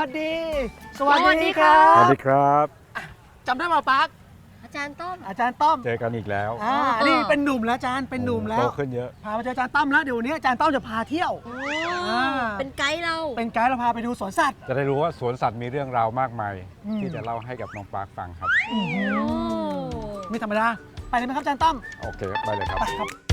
จออาจารย์ต้อมพอดี สวัสสวัสดีดีคครัรับสวัสดีครับ จำได้ป่าปักอาจารย์ต้อม อาจารย์ต้อมเจอกันอีกแล้วอ่าอ๋อนี่เป็นหนุ่มแล้วอาจารย์เป็นหนุ่มแล้โตว ขึ้นเยอะ พามาเจออาจารย์ต้อมแล้วเดี๋ยววันนี้อาจารย์ต้อมจะพาเที่ยว โอ้อ่า เป็นไกด์เรา เป็นไกด์เราพาไปดูสวนสัตว์ จะได้รู้ว่าสวนสัตว์มีเรื่องราวมากมายอืม ที่จะเล่าให้กับน้องปาร์คฟังครับ โอ้ ไม่ธรรมดา ไปเลยไหมครับอาจารย์ต้อมโอเคไปเลยครับ ไปครับ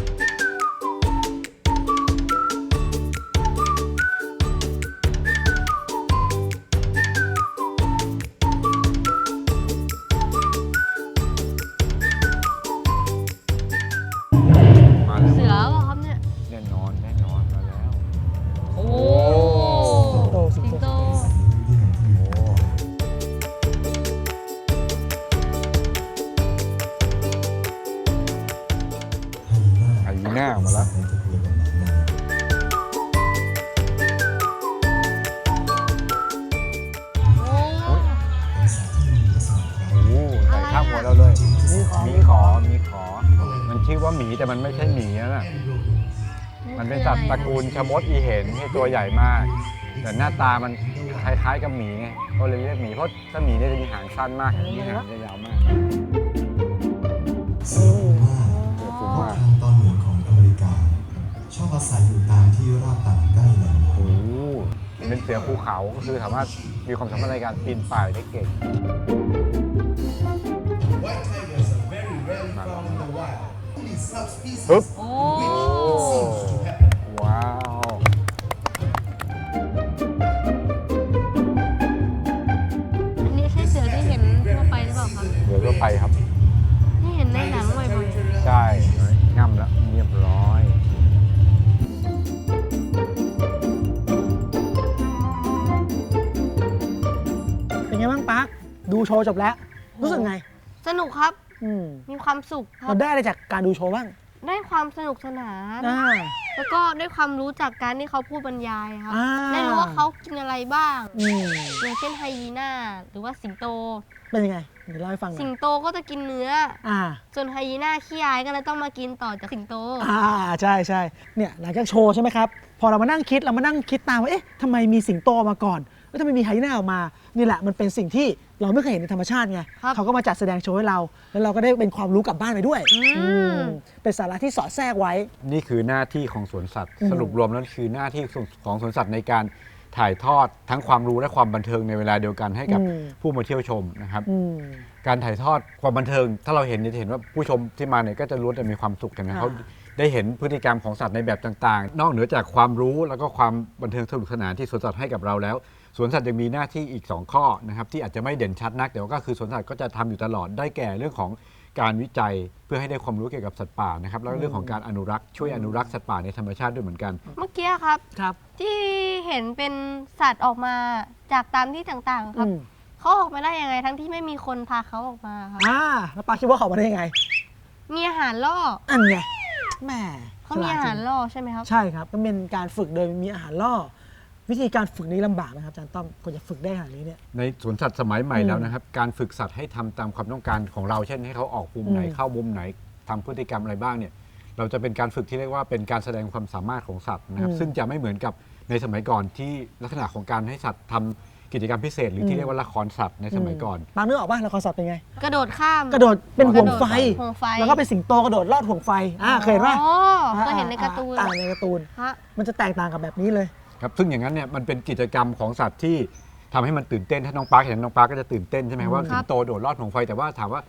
ตัวใหญ่มาก แต่หน้าตามันคล้ายๆกับหมีไงก็เลยเรียกหมีเพราะถ้าหมีเนี่ยจะมีหางสั้นมากมีหางจะยาวมากสูงมากเดี๋ยวฟูมากทางตอนเหนือของอเมริกา ชอบอาศัยอยู่ตามที่ราบต่ำใกล้แหล่งน้โอ้โหเป็นเสือภูเขาก็คือสามารถมีความสามารถในการปีนป่ายได้เก่ง White tigers are very rarely found in the wild. Only subspecies ปึ๊บโอ้ seems ไปครับที่เห็นในหนังบ่อยใช่ง่ำแล้วเรียบร้อย เป็นไงบ้างปักดูโชว์จบแล้ว รู้สึกไง ๆ สนุกครับ อืมมีความสุขครัเราบ ได้อะไรจากการดูโชว์บ้างได้ความสนุกสนาน อ่า แล้วก็ได้ความรู้จากการที่เขาพูดบรรยายครับ อ่า ได้รู้ว่าเขากินอะไรบ้าง อืมอย่างเช่นไฮยีน่า หรือว่าสิงโต เป็นยังไง เดี๋ยวเล่าให้ฟังหน่สิอยงโตก็จะกินเนื้อ อ่า ส่วนไฮยีน่าขี้อายก็เลยต้องมากินต่อจากสิงโต อ่าใช่ใช่เนี่ยหลังจากโชว์ใช่ไหมครับ พอเรามานั่งคิดเรามานั่งคิดตามว่าเอ๊ะทำไมมีสิงโตมาก่อนแล้วทำไมมีไฮยีน่าออกมานี่แหละมันเป็นสิ่งที่เราไม่เคยเห็นในธรรมชาติไงครับเขาก็มาจัดแสดงโชว์ให้เรา แล้วเราก็ได้เป็นความรู้กลับบ้านไปด้วยอืม อืมเป็นสาระที่สอดแทรกไว้ นี่คือหน้าที่ของสวนสัตว์ อืม สรุปรวมแล้วคือหน้าที่ของสวนสัตว์ในการ ถ่ายทอดทั้งความรู้และความบันเทิงในเวลาเดียวกันให้กับผู้มาเที่ยวชมนะครับ อืม การถ่ายทอดความบันเทิง ถ้าเราเห็นเนี่ยจะเห็นว่าผู้ชมที่มาเนี่ยก็จะล้วนแต่มีความสุขกันนะอ่าเขาได้เห็นพฤติกรรมของสัตว์ในแบบต่างๆ นอกเหนือจากความรู้แล้วก็ความบันเทิงสนุกสนานที่สวนสัตว์ให้กับเราแล้วสวนสัตว์ยังมีหน้าที่อีก 2 ข้อนะครับที่อาจจะไม่เด่นชัดนักแต่ว่าก็คือสวนสัตว์ก็จะทำอยู่ตลอดได้แก่เรื่องของ การวิจัยเพื่อให้ได้ความรู้เกี่ยวกับสัตว์ป่านะครับแล้วก็เรื่องของการอนุรักษ์ช่วยอนุรักษ์สัตว์ป่าในธรรมชาติด้วยเหมือนกัน เมื่อกี้ครับ ครับ ที่เห็นเป็นสัตว์ออกมาจากตามที่ต่างๆ ครับ อืมเขาออกมาได้ยังไงทั้งที่ไม่มีคนพาเขาออกมาครับ อ่าแล้วปาคิดว่าเขามาได้ยังไง มีอาหารล่ออันไงแหมเขามีอาหารล่อใช่ไหมครับ ใช่ครับมันเป็นการฝึกโดยมีอาหารล่อ วิธีการฝึกนี้ลำบากนะครับอาจารย์ต้อมควรจะฝึกได้ขนาดนี้เนี่ย ในสวนสัตว์สมัยใหม่อืมแล้วนะครับ การฝึกสัตว์ให้ทำตามความต้องการของเราเช่นให้เขาออกมุมไหนอืม เข้ามุมไหนทำพฤติกรรมอะไรบ้างเนี่ย เราจะเป็นการฝึกที่เรียกว่าเป็นการแสดงความสามารถของสัตว์นะครับ ซึ่งจะไม่เหมือนกับในสมัยก่อนที่ลักษณะของการให้สัตว์ทำกิจกรรมพิเศษ หรือที่เรียกว่าละครสัตว์ในสมัยก่อน ปานึกออกป่ะละครสัตว์เป็นไง กระโดดข้ามกระโดดเป็นห่วงไฟ ห่วงไฟแล้วก็เป็นสิงโตกระโดดลอดห่วงไฟอ่าเคยเห็นป่ะอ๋อเคยเห็นในการ์ตูนอ่าในการ์ตูน ฮะมันจะแตกต่างกับแบบนี้เลย ครับซึ่งอย่างนั้นเนี่ยมันเป็นกิจกรรมของสัตว์ที่ทำให้มันตื่นเต้นถ้าน้องปาร์คเห็นน้องปาร์คก็จะตื่นเต้นใช่ไหมว่าครับสิงโตโดดลอดห่วงไฟแต่ว่าถามว่า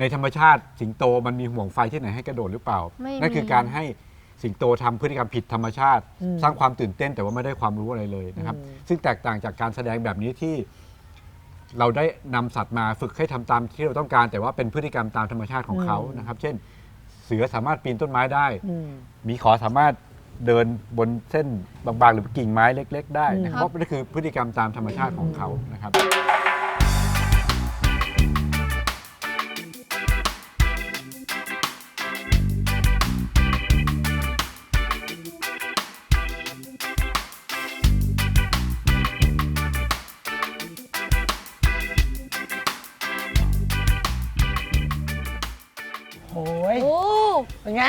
ในธรรมชาติสิงโตมันมีห่วงไฟที่ไหนให้กระโดดหรือเปล่า ไม่นั่นคือมี การให้สิงโตทำพฤติกรรมผิดธรรมชาติ อืม สร้างความตื่นเต้นแต่ว่าไม่ได้ความรู้อะไรเลยนะครับอืมซึ่งแตกต่างจากการแสดงแบบนี้ที่ เราได้นำสัตว์มาฝึกให้ทำตามที่เราต้องการ แต่ว่าเป็นพฤติกรรมตามธรรมชาติของเขานะครับ เช่น เสือสามารถปีนต้นไม้ได้ อืม หมีขอสามารถ เดินบนเส้นบางๆ หรือกิ่งไม้เล็ก ๆ ได้นะคครัรับบเพราะนั่นคือพฤติกรรมตามธรรมชาติของเขานะครับ โอ้ยโอ้เป็นไง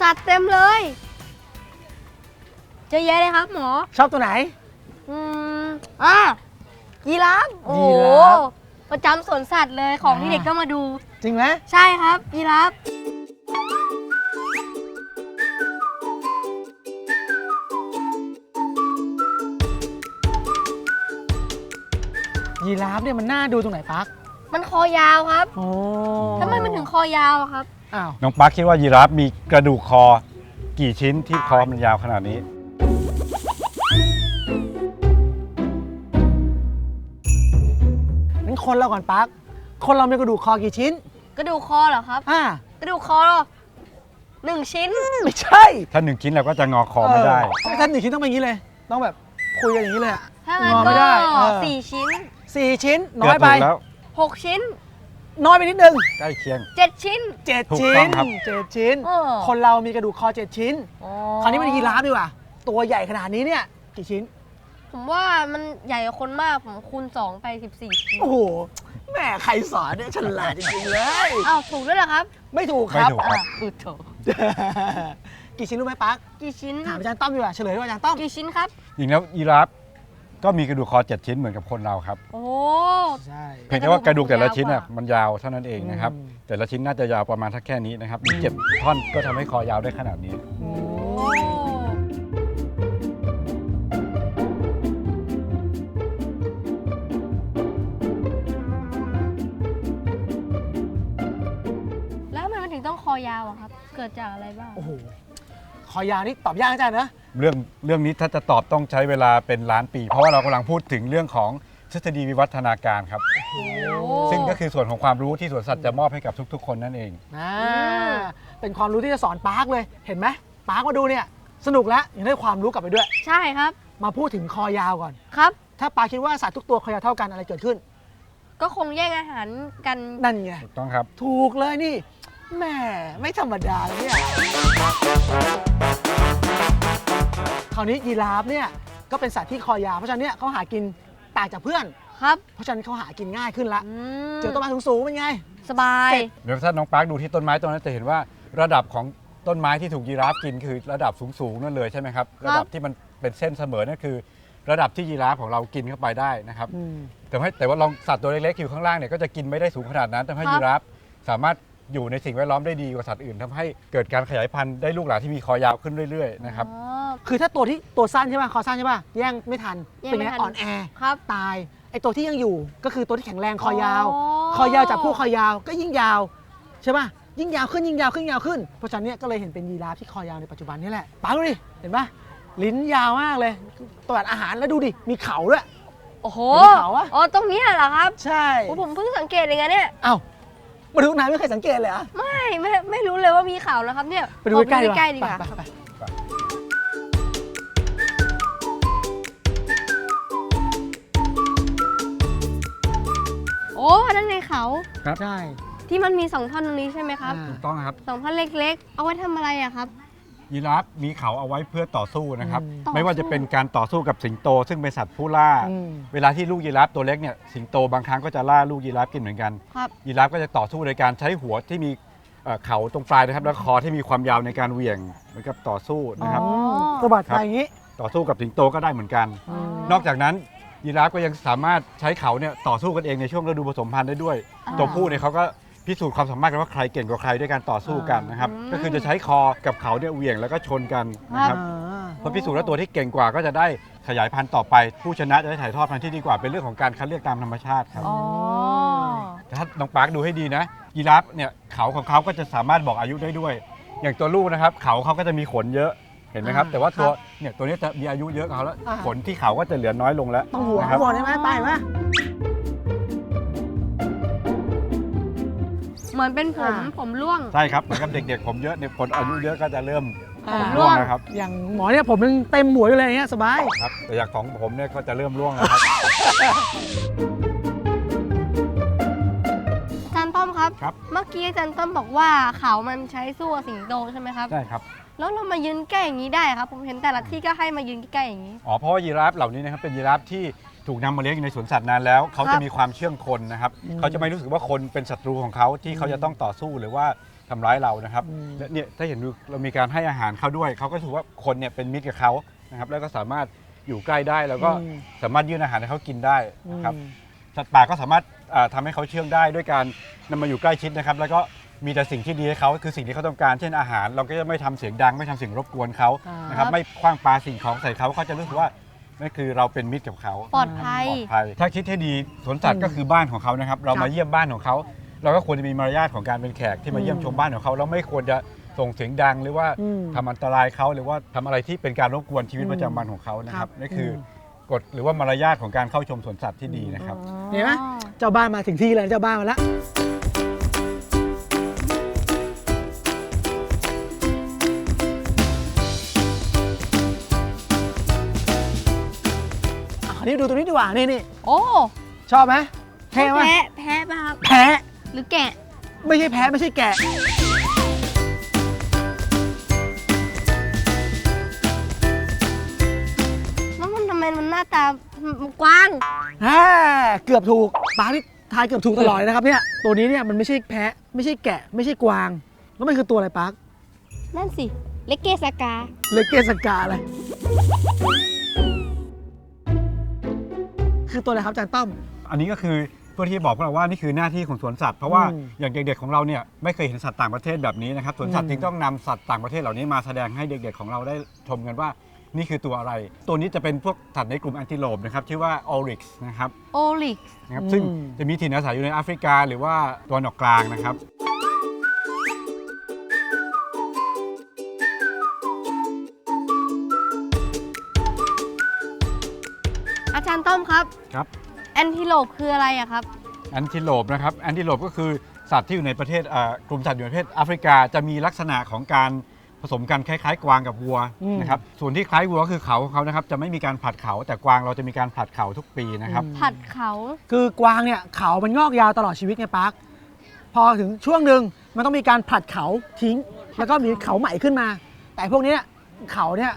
สัตว์เต็มเลย เจอเยอะเลยครับหมอ ชอบตัวไหน อืมอะยีราฟโอ้โหยีราฟประจำสวนสัตว์เลยของที่อ่า เด็กก็มาดู จริงไหมใช่ครับยีราฟยีราฟเนี่ยมันน่าดูตรงไหนปักมันคอยาวครับโอ้ทำไมมันถึงคอยาวอะครับ อ้าวน้องปาร์คคิดว่ายีราฟมีกระดูกคอ กี่ชิ้นที่คอมันยาวขนาดนี้ คนเราก่อนปักคนเรามีกระดูกคอกี่ชิ้น กระดูกคอเหรอครับ อ่ากระดูกคอหนึ่งชิ้น ไม่ใช่ถ้าหนึ่งชิ้นเราก็จะงอคอไม่ได้ เออถ้าหนึ่งชิ้นต้องเป็นอย่างนี้เลย ต้องแบบคุยกันอย่างนี้เลยอะถ้างั้นงอไม่ก็ได้เออสี่ชิ้นสี่ชิ้นเกืน้ออบยไปถูกแล้วหกชิ้นน้อยไปนิดนึงใกล้เคียง เจ็ดชิ้น เจ็ดถูกชิ้ต้อนงครับ เจ็ดชิ้น เออ คนเรามีกระดูกคอเจ็ดชิ้นอ๋อคราวนี้มันยีราฟดีกว่า ตัวใหญ่ขนาดนี้เนี่ยกี่ชิ้น ผมว่ามันใหญ่กว่าคนมาก ผมคูณสองไปสิบสี่ชิ้นโอ้โหแม่ใครสอนเนี่ยฉลาดจริงๆเลย อ้าวถูกด้วยเหรอครับไม่ถูกครับ ไม่ถูกครับอะถูกถูกกี่ชิ้นรู้ไหมปักกี่ชิ้น ถามอาจารย์ต้อมดีกว่าเฉลยดีกว่าอาจารย์ต้อมกี่ชิ้นครับ จริงแล้วยีราฟก็มีกระดูกคอเจ็ดชิ้นเหมือนกับคนเราครับโอ้ ใช่ เพียงแต่ว่ากระดูกแต่ละชิ้นน่ะยาวกว่ามันยาวเท่านั้นเองนะครับ อืม แต่ละชิ้นน่าจะยาวประมาณทักแค่นี้นะครับมีเจ็ดท่อนก็ทำให้คอยาวได้ขนาดนี้โอ้ องคอยาวอะครับ เกิดจากอะไรบ้าง โอ้โหคอยาวนี่ตอบยากนะอาจารย์นะ เรื่องเรื่องนี้ถ้าจะตอบต้องใช้เวลาเป็นล้านปี เพราะว่าเรากำลังพูดถึงเรื่องของทฤษฎีวิวัฒนาการครับ ซึ่งก็คือส่วนของความรู้ที่สวนสัตว์จะมอบให้กับทุก ๆ คนนั่นเอง อ่าเป็นความรู้ที่จะสอนปาร์คเลย เห็นไหมปาร์คมาดูเนี่ย สนุกแล้วยังได้ความรู้กลับไปด้วย ใช่ครับ มาพูดถึงคอยาวก่อน ครับ ถ้าปาร์คคิดว่าสัตว์ทุกตัวคอยาวเท่ากันอะไรเกิดขึ้น ก็คงแย่งอาหารกัน นั่นไง ถูกต้องครับ ถูกเลยนี่ แหม่ไม่ธรรมดาเลยเนี่ย คราวนี้ยีราฟเนี่ยก็เป็นสัตว์ที่คอยาวเพราะฉะนั้นเนี่ยเขาหากินต่างจากเพื่อน ครับเพราะฉะนั้นเขาหากินง่ายขึ้นละอืมเจอต้นไม้สูงๆเป็นไง สบายเสร็จเดี๋ยวถ้าน้องปาร์คดูที่ต้นไม้ต้นนั้นจะเห็นว่าระดับของต้นไม้ที่ถูกยีราฟกินคือระดับสูงๆนั่นเลยใช่ไหมครับ ระดับที่มันเป็นเส้นเสมอนั่นคือ ระดับที่ยีราฟของเรากินเข้าไปได้นะครับอืมแต่ว่าแต่ว่าลองสัตว์ตัวเล็กๆอยู่ข้างล่างเนี่ยก็จะกินไม่ได้สูงขนาดนั้นทำให้ครับ ยีราฟสามารถ อยู่ในสิ่งแวดล้อมได้ดีกว่าสัตว์อื่นทำให้เกิดการขยายพันธุ์ได้ลูกหลานที่มีคอยาวขึ้นเรื่อยๆนะครับ อ๋อ คือถ้าตัวที่ตัวสั้นใช่ป่ะคอสั้นใช่ป่ะแย่งไม่ทันแย่งเป็นไม่ไงทัน อ่อนแอครับ ตายไอตัวที่ยังอยู่ก็คือตัวที่แข็งแรงคอยาวอ๋อคอยาวจับคู่คอยาวก็ยิ่งยาวใช่ป่ะยิ่งยาวขึ้นยิ่งยาวขึ้นยาวขึ้นเพราะฉะนั้นเนี่ยก็เลยเห็นเป็นยีราฟที่คอยาวในปัจจุบันนี่แหละป้าดูดิเห็นป่ะลิ้นยาวมากเลยตรวจอาหารแล้วดูดิมีเขาด้วย โอ้โหเห็นเขาอะ อ๋อตรงเนี้ยเหรอครับใช่โอ้ผมเพิ่งสังเกตเองอะเนี่ย เอ้า มาดูนายไม่เคยสังเกตเลยเหรอะ ไม่ไม่ไม่รู้เลยว่ามีข่าวแล้วครับเนี่ยไปดูใกล้ๆขอใกล้ๆดีกว่าไปไปไปโอ้นั่นในเขาใช่ที่มันมีสองท่อนตรงนี้ใช่ไหมครับ อ่า ถูกต้องนะครับ สองท่อนเล็กๆ เอาไว้ทำอะไรอะครับ ยีราฟมีเขาเอาไว้เพื่อต่อสู้นะครับ อืมต่อสู้ ไม่ว่าจะเป็นการต่อสู้กับสิงโต ซึ่งเป็นสัตว์ผู้ล่า อืม เวลาที่ลูกยีราฟตัวเล็กเนี่ยสิงโตบางครั้งก็จะล่าลูกยีราฟกินเหมือนกัน ครับยีราฟก็จะต่อสู้โดยการใช้หัวที่มีเอ่อเขาตรงปลายนะครับ แล้วคอที่มีความยาวในการเหวี่ยงเหมือนกับต่อสู้นะครับ อ๋ออ๋อสะบัดไปอย่างนี้ ต่อสู้กับสิงโตก็ได้เหมือนกันอืมนอกจากนั้นยีราฟก็ยังสามารถใช้เขาเนี่ยต่อสู้กันเองในช่วงฤดูผสมพันธุ์ได้ด้วยอ่าตัวผู้เนี่ยเขาก็ พิสูจน์ความสามารถกันว่าใครเก่งกว่าใครด้วยการต่อสู้กันนะครับ อืม ก็คือจะใช้คอกับเขาเนี่ยเหวี่ยงแล้วก็ชนกันนะคครัรับบพอพิสูจน์แล้วตัวที่เก่งกว่าก็จะได้ขยายพันธุ์ต่อไป ผู้ชนะจะได้ถ่ายทอดพันธุ์ที่ดีกว่าเป็นเรื่องของการคัดเลือกตามธรรมชาติครับ อ๋อ แต่ถ้าน้องปาร์คดูให้ดีนะยีราฟเนี่ยเขาของเขาก็จะสามารถบอกอายุได้ด้วย อย่างตัวลูกนะครับ เขาเขาก็จะมีขนเยอะเห็นไหมครับ อ่าแต่ว่าตัวครับเนี่ยตัวนี้จะมีอายุเยอะกว่าเขาแล้วอ่า ขนที่เขาก็จะเหลือน้อยลงแล้วต้องหัวนะคข้ารับงบนใช่ไหมไปไหม เหมือนเป็นผมอ่า ผมร่วง ใช่ครับเหมือนกับเด็กๆผมเยอะเนี่ยคนอายุเยอะก็จะเริ่มอ่าร่วงนะครับอย่างหมอเนี่ยผมยังเต็มหัวอยู่เลยอย่างเงี้ยสบาย ครับแต่อย่างของผมเนี่ยก็จะเริ่มร่วงแล้วครับ อาจารย์ต้อมครับ ครับ เมื่อกี้อาจารย์ต้อมบอกว่าเขามันใช้สู้กับสิงโตใช่ไหมครับ ใช่ครับ แล้วเรามายืนใกล้อย่างนี้ได้ครับ ผมเห็นแต่ละที่ก็ให้มายืนใกล้ๆอย่างนี้ อ๋อเพราะว่ายีราฟเหล่านี้นะครับเป็นยีราฟที่ถูกนำมาเลี้ยงอยู่ในสวนสัตว์นานแล้วเขาครัจะบมีความเชื่องคนนะครับอืมเขาจะไม่รู้สึกว่าคนเป็นศัตรูของเขาที่เขาจะต้องต่อสู้หรือว่าทำร้ายเรานะครับอืมและเนี่ยถ้าเห็นดูเรามีการให้อาหารเขาด้วยเขาก็ถือว่าคนเนี่ยเป็นมิตรกับเขานะครับแล้วก็สามารถอยู่ใกล้ได้แล้วก็อืมสามารถยื่นอาหารให้เขากินได้นะครับอืมสัตว์ป่าก็สามารถอ่าทำาให้เขาเชื่องได้ด้วยการนำมาอยู่ใกล้ชิดนะครับ แล้วก็ มีแต่สิ่งที่ดีให้เขาคือสิ่งที่เขาต้องการเช่นอาหาร เราก็จะไม่ทำเสียงดังไม่ทำเสียงรบกวนเขาอ่าน นะครับไม่คว้างปาสิ่งของใส่เขาเขาจะรู้สึกว่านั่นคือเราเป็นมิตรกับเขาปลอดภัย ปลอดภัยถ้าคิดให้ดีสวนสัตว์ก็คือบ้านของเขานะครับ เราครัมาบเยี่ยมบ้านของเขา เราก็ควรจะมีมารยาทของการเป็นแขกที่มาเยี่ยมอืมชมบ้านของเขาเราไม่ควรจะส่งเสียงดังหรือว่าอืมทำอันตรายเขาหรือว่าทำอะไรที่เป็นการรบกวนชีวิตอืมประจำวันของเขานะครับครับนี่คืออม กฎหรือว่ามารยาทของการเข้าชมสวนสัตว์ที่ดีนะครับ เห็นไหมเจ้าบ้านมาถึงที่เลยเจ้าบ้านมาแล้ว นี้ดูตรงนี้ดีกว่านี่นี่โอ้ชอบไหมเท่ไหมแพะแพะป่ะครับแพะหรือแกะไม่ใช่แพะไม่ใช่แกะแล้วมันทำไมมันหน้าตามันกว้างอ่าเกือบถูกปาที่ทายเกือบถูกตลอดเลยนะครับเนี่ยตัวนี้เนี่ยมันไม่ใช่แพะไม่ใช่แกะ ไม่ใช่กวาง แล้วมันคือตัวอะไรปาร์คนั่นสิเล็กเกสกา เลเกสกาอะไร คือตัวอะไรครับอาจารย์ต้อม อันนี้ก็คือเพื่อที่บอกพวกเราว่านี่คือหน้าที่ของสวนสัตว์เพราะว่าอืมอย่างเด็กๆของเราเนี่ยไม่เคยเห็นสัตว์ต่างประเทศแบบนี้นะครับสวนสัตอืว์ม จึงต้องนำสัตว์ต่างประเทศเหล่านี้มาแสดงให้เด็กๆของเราได้ชมกันว่านี่คือตัวอะไร ตัวนี้จะเป็นพวกสัตว์ในกลุ่มแอนติโลปนะครับชื่อว่าออริกส์นะครับโอลิก นะครับอืมซึ่งจะมีถิ่นอาศัยอยู่ในแอฟริกา หรือว่าตัวนออกกลางนะครับ ครับครับ แอนทิโลปคืออะไรอะครับ แอนติโลปนะครับแอนติโลปก็คือสัตว์ที่อยู่ในประเทศอ่ากลุ่มสัตว์อยู่ในประเทศแอฟริกาจะมีลักษณะของการผสมกันคล้ายๆ กวางกับวัวอืม นะครับส่วนที่คล้ายวัวก็คือเขาของเขานะครับจะไม่มีการผลัดเขา แต่กวางเราจะมีการผลัดเขาทุกปีนะครับอืมผัดเขาคือกวางเนี่ยเขามันงอกยาวตลอดชีวิตไงปาร์คพอถึงช่วงหนึ่งมันต้องมีการผลัดเขาทิ้ง แล้วก็มีเขาใหม่ขึ้นมา แต่พวกเนี้ยเขาเนี่ย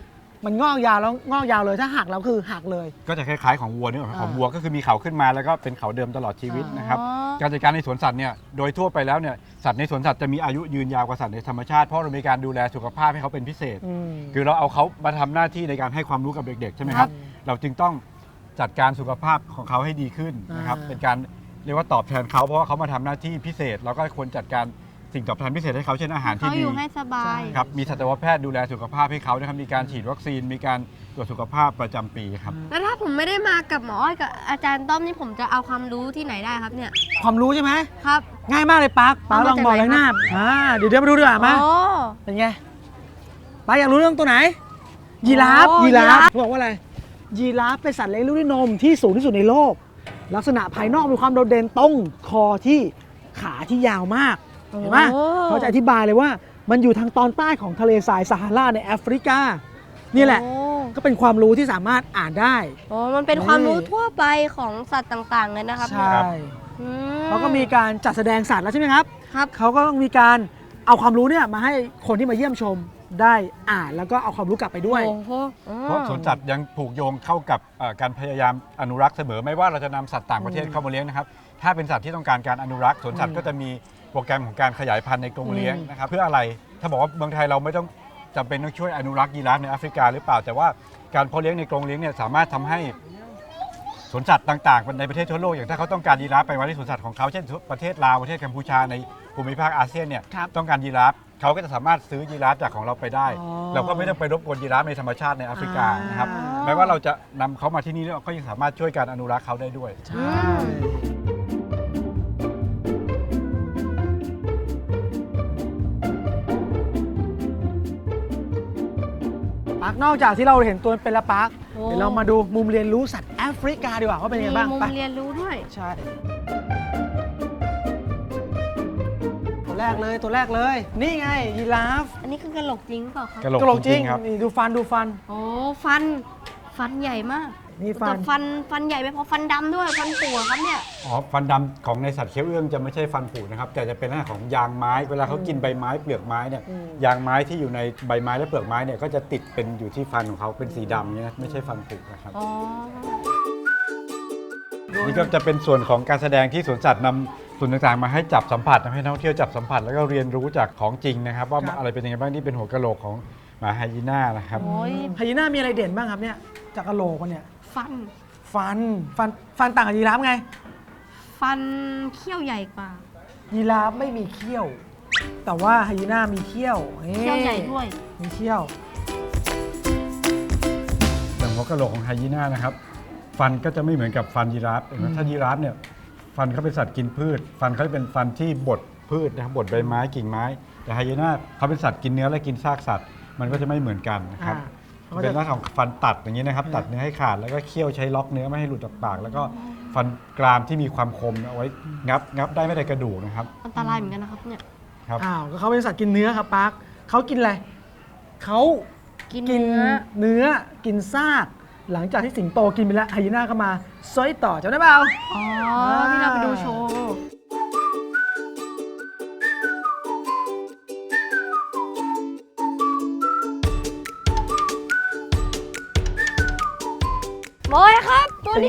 มันงอกยาวแล้วงอกยาวเลยถ้าหักแล้วคือหักเลย ก็จะคล้ายๆของวัวเนี่ยของอ่าวัวก็คือมีเขาขึ้นมาแล้วก็เป็นเขาเดิมตลอดชีวิตนะครับ อ๋อ การจัดการในสวนสัตว์เนี่ยโดยทั่วไปแล้วเนี่ยสัตว์ในสวนสัตว์จะมีอายุยืนยาวกว่าสัตว์ในธรรมชาติเพราะเรามีการดูแลสุขภาพให้เขาเป็นพิเศษ อืม คือเราเอาเขามาทำหน้าที่ในการให้ความรู้กับเด็กๆ ใช่ไหมครับเราจึงต้องจัดการสุขภาพของเขาให้ดีขึ้นนะครับ อ่า เป็นการเรียกว่าตอบแทนเขาเพราะว่าเขามาทำหน้าที่พิเศษ เราก็ควรจัดการ สิ่งตอบแทนพิเศษให้เขาเช่นอาหารที่เขาอดียู่ให้สบาย ครับมีสัตวแพทย์ดูแลสุขภาพให้เขานะครับมีการฉีดวัคซีนมีการตรวจสุขภาพประจำปีครับ แล้วถ้าผมไม่ได้มากับหมออ้อยกับอาจารย์ต้อมนี่ผมจะเอาความรู้ที่ไหนได้ครับเนี่ยความรู้ใช่ไหม ครับ ง่ายมากเลยปาร์คปาร์คลองบอกเลยหน้าอ่าเดี๋ยวเดี๋ยวมาดูดีกว่ามาโอ้ เป็นไงปาร์คอยากรู้เรื่องตัวไหน ยีราฟโอ้ยีรายีราฟฟเขาบอกว่าอะไร ยีราฟเป็นสัตว์เลี้ยงลูกด้วยนมที่สูงที่สุดในโลก ลักษณะภายนอกมีความโดดเด่นตรงคอที่ขาที่ยาวมาก เห็นไหมโอ้เขาจะอธิบายเลยว่ามันอยู่ทางตอนใต้ของทะเลทรายซาฮาราในแอฟริกา นี่แหละโอ้ก็เป็นความรู้ที่สามารถอ่านได้โอ้มันเป็นความรู้นี่ทั่วไปของสัตว์ต่างๆเลยนะครับใช่อืเขาก็มีการจัดแสดงสัตว์แล้วใช่ไหมครับครับเขาก็ต้องมีการเอาความรู้เนี่ยมาให้คนที่มาเยี่ยมชมได้อ่านแล้วก็เอาความรู้กลับไปด้วยโอ้โหอืมเพราะสวนสัตว์ยังผูกโยงเข้ากับเอ่อการพยายามอนุรักษ์เสมอไม่ว่าเราจะนำสัตว์ต่างประเทศอืมเข้ามาเลี้ยงนะครับ ถ้าเป็นสัตว์ที่ต้องการการอนุรักษ์สวนสัตอืว์มก็จะมี โปรแกรมของการขยายพันธุ์ในกรงเลี้ยงอืมนะครับเพื่ออะไรถ้าบอกว่าเมืองไทยเราไม่ต้องจำเป็นต้องช่วยอนุรักษ์ยีราฟในแอฟริกาหรือเปล่า แต่ว่าการเพาะเลี้ยงในกรงเลี้ยงเนี่ยสามารถทำให้สวนสัตว์ต่างๆ ในประเทศทั่วโลกอย่างถ้าเขาต้องการยีราฟไปไว้ที่สวนสัตว์ของเขาเช่นประเทศลาวประเทศกัมพูชาในภูมิภาคอาเซียนเนี่ยครับต้องการยีราฟเขาก็จะสามารถซื้อยีราฟจากของเราไปได้ อ๋อเราก็ไม่ต้องไปรบกวนยีราฟในธรรมชาติในแอฟริกานะครับอ่า แม้ว่าเราจะนำเขามาที่นี่เราก็ยังสามารถช่วยการอนุรักษ์เขาได้ด้วย ใช่ ปาร์คนอกจากที่เราเห็นตัวเป็นและปาร์คโอ้ เดี๋ยวเรามาดูมุมเรียนรู้สัตว์แอฟริกาดีกว่าว่าเป็นยังไงบ้างมีมุมไปเรียนรู้ด้วย ใช่ ตัวแรกเลยตัวแรกเลย นี่ไงยีราฟอันนี้คือกระโหลกจริงเปล่าครับกระโหลกกระโหลกจริงครับ นี่ดูฟันดูฟัน โอ้ฟัน ฟันใหญ่มาก นี่ฟัแต่น ฟันฟันใหญ่ไปพอฟันดำด้วยฟันปัวครับเนี่ย อ๋อฟันดำของในสัตว์เคี้ยวเอื้องจะไม่ใช่ฟันผุนะครับ แต่จะเป็นลักษณะของยางไม้ เวลาเขากินใบไม้เปลือกไม้เนี่ย อืม ยางไม้ที่อยู่ในใบไม้และเปลือกไม้เนี่ยก็จะติดเป็นอยู่ที่ฟันของเขาเป็นสีดำเนี่ยนะไม่ใช่ฟันผุนะครับ อ๋อ นี่ก็จะเป็นส่วนของการแสดงที่สวนสัตว์นำส่วนต่างๆมาให้จับสัมผัสให้นักท่องเที่ยวจับสัมผัสแล้วก็เรียนรู้จากของจริงนะครับ ว่าครับ อะไรเป็นยังไงบ้างนี่เป็นหัวกะโหลกของหมาไฮยีน่านะครับ โอ้ย ไฮยีน่ามีอะไรเด่นบ้างครับเนี่ยจากกระโหลกมันเนี่ย ฟัน ฟัน ฟัน ฟันต่างกับยีราฟไง ฟันเขี้ยวใหญ่กว่า ยีราฟไม่มีเขี้ยว แต่ว่าไฮยีน่ามีเขี้ยวนี่เขี้ยวใหญ่ด้วย มีเขี้ยว อย่างหัวกะโหลกของไฮยีน่านะครับ ฟันก็จะไม่เหมือนกับฟันยีราฟเห็นไหมถ้ายีราฟเนี่ยฟันเขาเป็นสัตว์กินพืช ฟันเขาจะเป็นฟันที่บดพืชนะครับบดใบไม้กิ่งไม้ แต่ไฮยีน่าเขาเป็นสัตว์กินเนื้อและกินซากสัตว์ มันก็จะไม่เหมือนกันนะครับ อ่า เขาจะ เป็นลักษณะของฟันตัดอย่างนี้นะครับ ตัดเนื้อให้ขาดแล้วก็เคี่ยวใช้ล็อกเนื้อไม่ให้หลุดออกปาก แล้วก็ฟันกรามที่มีความคมเอาไว้งับงับได้ไม่ได้กระดูกนะครับอันตรายเหมือนกันนะครับเนี่ยครับ อ้าวก็เขาเป็นสัตว์กินเนื้อครับปาร์คเขากินอะไรเขากินกินเนื้อเนื้อกินซาก หลังจากที่สิงโตกินไปแล้วไฮยีน่าก็มาซอยต่อจำได้เปล่า อ๋อที่เราไปดู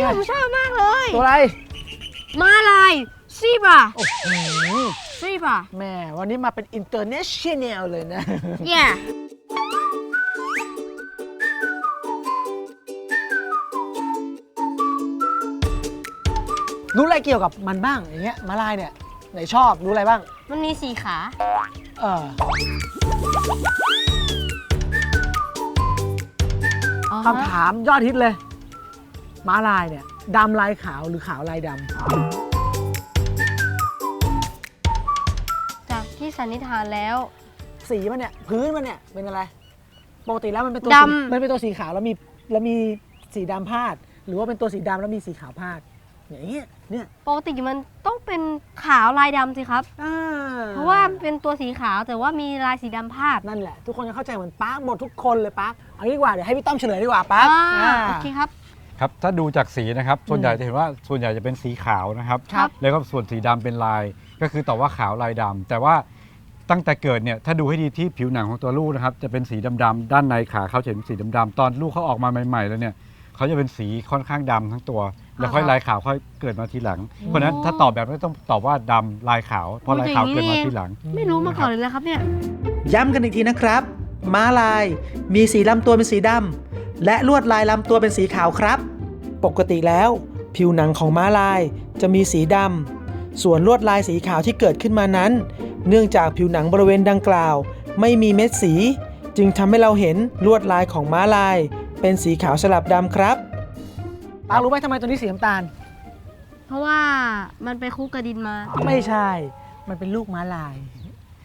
ครับตัวนี้ผมชอบมากเลย ตัวอะไร มาลายซีบราโอ้โหซีบราแม่วันนี้มาเป็น international เลยนะ yeah รู้อะไรเกี่ยวกับมันบ้างอย่างเงี้ยมาลายเนี่ยไหนชอบรู้อะไรบ้าง มันมีสี่ขา เอออ๋อคำถามยอดฮิตเลย ม้าลายเนี่ยดำลายขาวหรือขาวลายดจากที่สันนิษฐานแล้วำสีมันเนี่ยพื้นมันเนี่ยเป็นอะไรปกติแล้วมันเป็นตัวดำสีมันเป็นตัวสีขาวแล้วมีแล้วมีสีดำพาด หรือว่าเป็นตัวสีดำแล้วมีสีขาวพาดอย่างเงี้ยเนี่ยปกติมันต้องเป็นขาวลายดำสิครับ อ่าเพราะว่าเป็นตัวสีขาวแต่ว่ามีลายสีดำพาดนั่นแหละ ทุกคนจะเข้าใจเหมือนปาร์คหมดทุกคนเลยปาร์คเอางี้ดีกว่าเดี๋ยวให้พี่ต้อมเฉลยดีกว่าปาร์คอ่าอ่า โอเคครับ ครับถ้าดูจากสีนะครับส่วนใหญ่จะเห็นว่าส่วนใหญ่จะเป็นสีขาวนะครับ ครับ แล้วก็ส่วนสีดำเป็นลาย ก็คือตอบว่าขาวลายดำแต่ว่าตั้งแต่เกิดเนี่ยถ้าดูให้ดีที่ผิวหนังของตัวลูกนะครับจะเป็นสีดำๆด้านในขาเขาจะเป็นสีดำๆตอนลูกเขาออกมาใหม่ๆแล้วเนี่ยเขาจะเป็นสีค่อนข้างดำทั้งตัว แล้วค่อยลายขาวค่อยเกิดมาทีหลัง เพราะฉะนั้นถ้าตอบแบบนี้ต้องตอบว่าดำลายขาวเพราะลายขาวเกิดมาทีหลัง ไม่รู้มาก่อนเลยนะครับเนี่ย ย้ำกันอีกทีนะครับ ม้าลาย มีสีลำตัวเป็นสีดำ และลวดลายลำตัวเป็นสีขาวครับ ปกติแล้ว ผิวหนังของม้าลายจะมีสีดำ ส่วนลวดลายสีขาวที่เกิดขึ้นมานั้น เนื่องจากผิวหนังบริเวณดังกล่าว ไม่มีเม็ดสี จึงทำให้เราเห็นลวดลายของม้าลาย เป็นสีขาวสลับดำครับปารู้ไหมทำไมตัวนี้สีน้ำตาล เพราะว่ามันไปคุกกระดินมา ไม่ใช่ มันเป็นลูกม้าลาย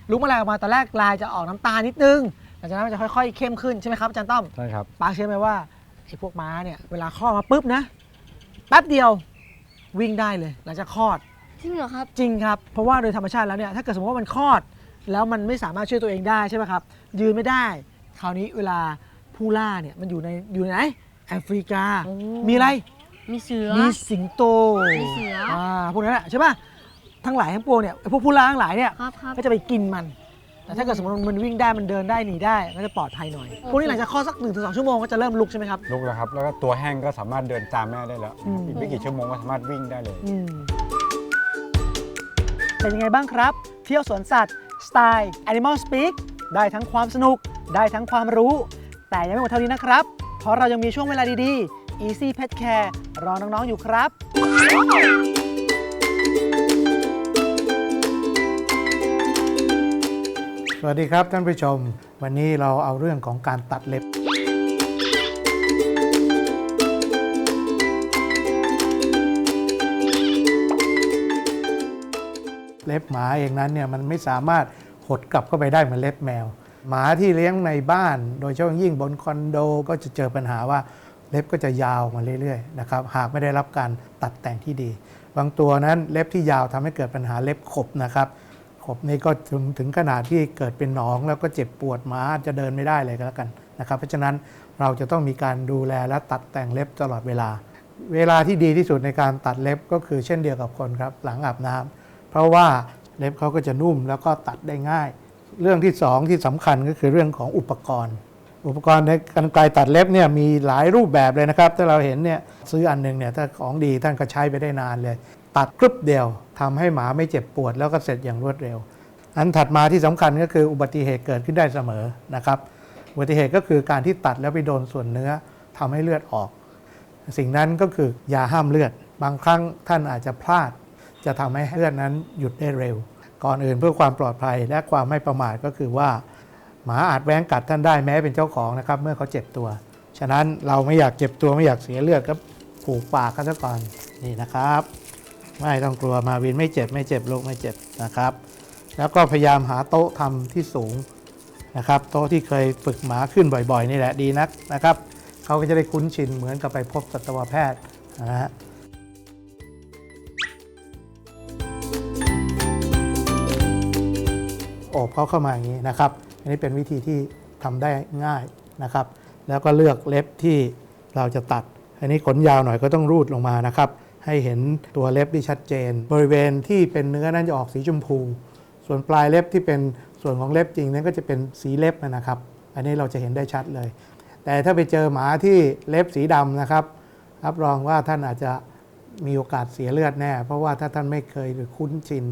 ลูกม้าลายออกมาตอนแรกลายจะออกน้ำตาลนิดนึง หลังจากนั้นมันจะค่อยๆเข้มขึ้นใช่ไหมครับอาจารย์ต้อมใช่ครับปาร์คเชื่อไหมว่าไอ้พวกม้าเนี่ยเวลาคลอดมาปุ๊บนะแป๊บเดียววิ่งได้เลย หลังจากคลอดจริงเหรอครับจริงครับ เพราะว่าโดยธรรมชาติแล้วเนี่ยถ้าเกิดสมมติว่ามันคลอด แล้วมันไม่สามารถช่วยตัวเองได้ใช่ไหมครับยืนไม่ได้ คราวนี้เวลาผู้ล่าเนี่ยมันอยู่ในอยู่ไหนแอฟริกาโอ้มีอะไร มีเสือ มีสิงโตมีเสืออ่ พวกนั้นแหละใช่ป่ะทั้งหลายทั้งปวงเนี่ยไอ้พวกผู้ล่าทั้งหลายเนี่ยครับครับ ก็จะไปกินมัน แต่ถ้าเกิดสมมติมันวิ่งได้มันเดินได้หนีได้ก็จะปลอดภัยหน่อยพวกนี้หลังจากคลอดสักหนึ่งถึงสองชั่วโมงก็จะเริ่มลุกใช่ไหมครับ ลุกแล้วครับ แล้วก็ตัวแห้งก็สามารถเดินตามแม่ได้แล้วอืมอีกไม่กี่ชั่วโมงก็สามารถวิ่งได้เลย อืมเป็นยังไงบ้างครับ เที่ยวสวนสัตว์ สไตล์ Animal Speak ได้ทั้งความสนุก ได้ทั้งความรู้ แต่ยังไม่หมดเท่านี้นะครับ เพราะเรายังมีช่วงเวลาดีๆ Easy Pet Care รอน้องๆอยู่ครับ สวัสดีครับท่านผู้ชม วันนี้เราเอาเรื่องของการตัดเล็บ เล็บหมาเองนั้นเนี่ยมันไม่สามารถหดกลับเข้าไปได้เหมือนเล็บแมว หมาที่เลี้ยงในบ้าน โดยเฉพาะยิ่งบนคอนโดก็จะเจอปัญหาว่าเล็บก็จะยาวมาเรื่อยๆนะครับหากไม่ได้รับการตัดแต่งที่ดี บางตัวนั้นเล็บที่ยาวทำให้เกิดปัญหาเล็บขบนะครับ ขบนี่ก็ถึงถึงขนาดที่เกิดเป็นหนอง แล้วก็เจ็บปวดมาจะเดินไม่ได้เลยก็แล้วกันนะครับ เพราะฉะนั้นเราจะต้องมีการดูแลและตัดแต่งเล็บตลอดเวลา เวลาที่ดีที่สุดในการตัดเล็บก็คือเช่นเดียวกับคนครับหลังอาบน้ำเพราะว่าเล็บเขาก็จะนุ่มแล้วก็ตัดได้ง่าย เรื่องที่สองที่สำคัญก็คือเรื่องของอุปกรณ์ อุปกรณ์ในการไกลตัดเล็บเนี่ยมีหลายรูปแบบเลยนะครับ ถ้าเราเห็นเนี่ยซื้ออันหนึ่งเนี่ยถ้าของดีท่านก็ใช้ไปได้นานเลย ตัดกรึบเดียวทำให้หมาไม่เจ็บปวด แล้วก็เสร็จอย่างรวดเร็ว อันถัดมาที่สำคัญก็คืออุบัติเหตุเกิดขึ้นได้เสมอนะครับ อุบัติเหตุก็คือการที่ตัดแล้วไปโดนส่วนเนื้อทำให้เลือดออก สิ่งนั้นก็คือยาห้ามเลือด บางครั้งท่านอาจจะพลาด จะทำให้เลือดนั้นหยุดได้เร็ว ก่อนอื่นเพื่อความปลอดภัยและความไม่ประมาทก็คือว่า หมาอาจแว้งกัดท่านได้แม้เป็นเจ้าของนะครับเมื่อเขาเจ็บตัว ฉะนั้นเราไม่อยากเจ็บตัวไม่อยากเสียเลือดก็ผูกปากเขาซะก่อนนี่นะครับ ไม่ต้องกลัวมาวินไม่เจ็บไม่เจ็บลูกไม่เจ็บนะครับ แล้วก็พยายามหาโต๊ะทำที่สูงนะครับ โต๊ะที่เคยฝึกหมาขึ้นบ่อยๆ นี่แหละดีนักนะครับเขาก็จะได้คุ้นชินเหมือนกับไปพบสัตวแพทย์นะฮะโอบเขาเข้ามาอย่างนี้นะครับ อันนี้เป็นวิธีที่ทำได้ง่ายนะครับ แล้วก็เลือกเล็บที่เราจะตัด อันนี้ขนยาวหน่อยก็ต้องรูดลงมานะครับ ให้เห็นตัวเล็บที่ชัดเจน บริเวณที่เป็นเนื้อนั้นจะออกสีชมพู ส่วนปลายเล็บที่เป็นส่วนของเล็บจริงนั้นก็จะเป็นสีเล็บนะครับ อันนี้เราจะเห็นได้ชัดเลย แต่ถ้าไปเจอหมาที่เล็บสีดำนะครับรับรองว่าท่านอาจจะมีโอกาสเสียเลือดแน่ เพราะว่าถ้าท่านไม่เคยหรือคุ้นชิน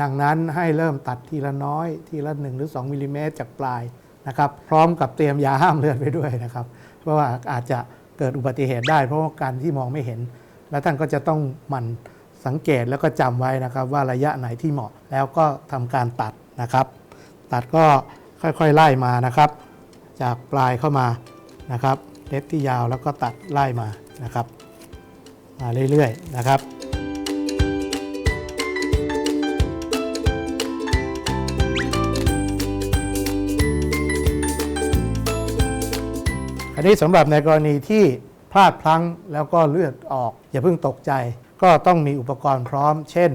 ดังนั้นให้เริ่มตัดทีละน้อย ทีละ 1 หรือ 2มิลลิเมตรจากปลายนะครับ พร้อมกับเตรียมยาห้ามเลือดไปด้วยนะครับ เพราะว่าอาจจะเกิดอุบัติเหตุได้ เพราะว่าการที่มองไม่เห็น และท่านก็จะต้องหมั่นสังเกตแล้วก็จำไว้นะครับ ว่าระยะไหนที่เหมาะแล้วก็ทำการตัดนะครับ ตัดก็ค่อยๆไล่มานะครับ จากปลายเข้ามานะครับเล็บที่ยาวแล้วก็ตัดไล่มานะครับมาเรื่อยๆนะครับอันนี้สำหรับในกรณีที่ พลาดพลั้งแล้วก็เลือดออก อย่าเพิ่งตกใจ ก็ต้องมีอุปกรณ์พร้อม เช่น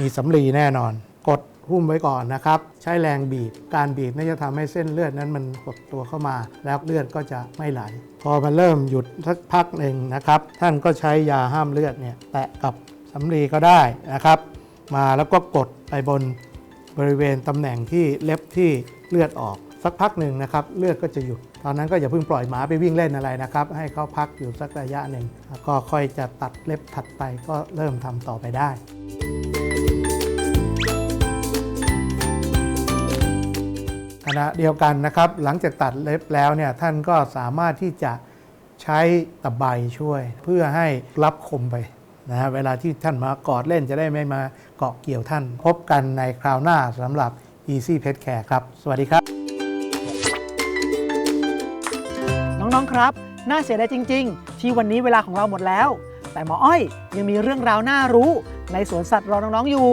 มีสำลีแน่นอน กดหุ้มไว้ก่อนนะครับ ใช้แรงบีบ การบีบนี่จะทำให้เส้นเลือดนั้นมันหดตัวเข้ามา แล้วเลือดก็จะไม่ไหล พอมันเริ่มหยุดสักพักหนึ่งนะครับ ท่านก็ใช้ยาห้ามเลือดเนี่ยแตะกับสำลีก็ได้นะครับ มาแล้วก็กดไปบนบริเวณตำแหน่งที่เล็บที่เลือดออก สักพักหนึ่งนะครับเลือดก็จะหยุด ตอนนั้นก็อย่าเพิ่งปล่อยหมาไปวิ่งเล่นอะไรนะครับ ให้เขาพักอยู่สักระยะหนึ่งก็ค่อยจะตัดเล็บถัดไปก็เริ่มทำต่อไปได้ขณะเดียวกันนะครับหลังจากตัดเล็บแล้วเนี่ยท่านก็สามารถที่จะใช้ตะไบช่วย เพื่อให้รับคมไปนะฮะเวลาที่ท่านมากอดเล่นจะได้ไม่มาเกาะเกี่ยวท่าน พบกันในคราวหน้าสำหรับ Easy Pet Care ครับ สวัสดีครับ น้องๆครับ น่าเสียดายจริง ๆ ที่วันนี้เวลาของเราหมดแล้ว แต่หมออ้อยยังมีเรื่องราวน่ารู้ ในสวนสัตว์รอน้องๆอยู่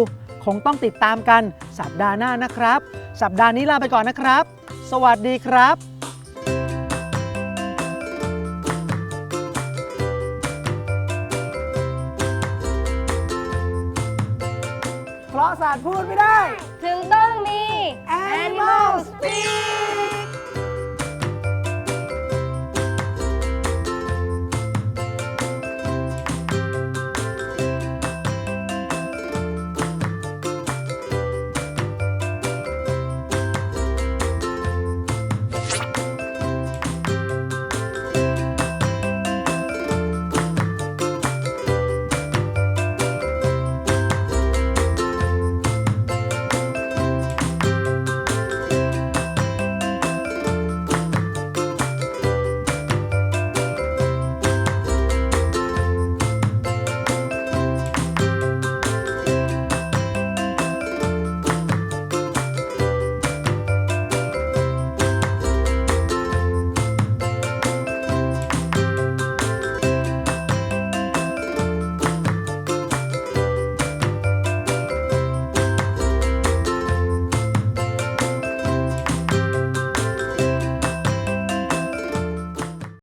คงต้องติดตามกันสัปดาห์หน้านะครับ สัปดาห์นี้ลาไปก่อนนะครับ สวัสดีครับเพราะสัตว์พูดไม่ได้